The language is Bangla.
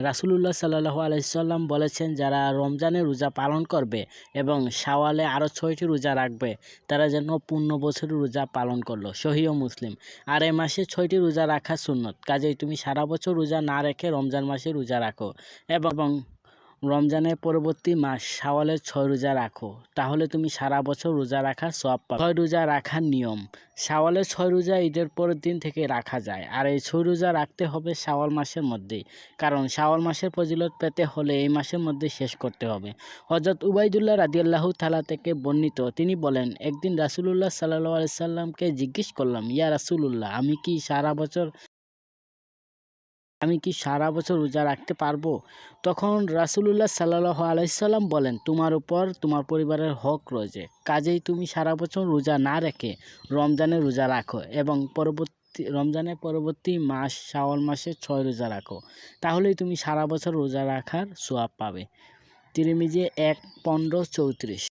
রাসুলুল্লাহ সাল্লাহ আলাইসাল্লাম বলেছেন, যারা রমজানের রোজা পালন করবে এবং শাওয়ালে আরও ছয়টি রোজা রাখবে, তারা যেন পূর্ণ বছরের রোজা পালন করল। সহিও মুসলিম। আর এ মাসে ছয়টি রোজা রাখা সুন্নত। কাজেই তুমি সারা বছর রোজা না রেখে রমজান মাসে রোজা রাখো। এবং রমজানের পরবর্তী মাস, শাওয়ালের ছয় রোজা রাখো। তাহলে তুমি সারা বছর রোজা রাখার সব পাবে। ছয় রোজা রাখার নিয়ম। শাওয়ালের ছয় রোজা ঈদের পরের দিন থেকে রাখা যায়। আর এই ছয় রোজা রাখতে হবে শাওয়াল মাসের মধ্যেই। কারণ শাওয়াল মাসের ফজিলত পেতে হলে এই মাসের মধ্যে শেষ করতে হবে। হজরত উবাইদুল্লাহ রাদিয়াল্লাহু তালা থেকে বর্ণিত, তিনি বলেন, একদিন রাসুলুল্লাহ সাল্লাহ আলাইসাল্লামকে জিজ্ঞেস করলাম, ইয়া রাসুলুল্লাহ, আমি কি সারা বছর আমি কি সারা বছর রোজা রাখতে পারব? তখন রাসুলুল্লাহ সাল্লাহ আলাইসাল্লাম বলেন, তোমার উপর তোমার পরিবারের হক রয়েছে। কাজেই তুমি সারা বছর রোজা না রেখে রমজানে রোজা রাখো এবং পরবর্তী, রমজানের পরবর্তী মাস শাওয়াল মাসে ছয় রোজা রাখো। তাহলেই তুমি সারা বছর রোজা রাখার সোয়াব পাবে। তিরিমিজে এক পনেরো চৌত্রিশ।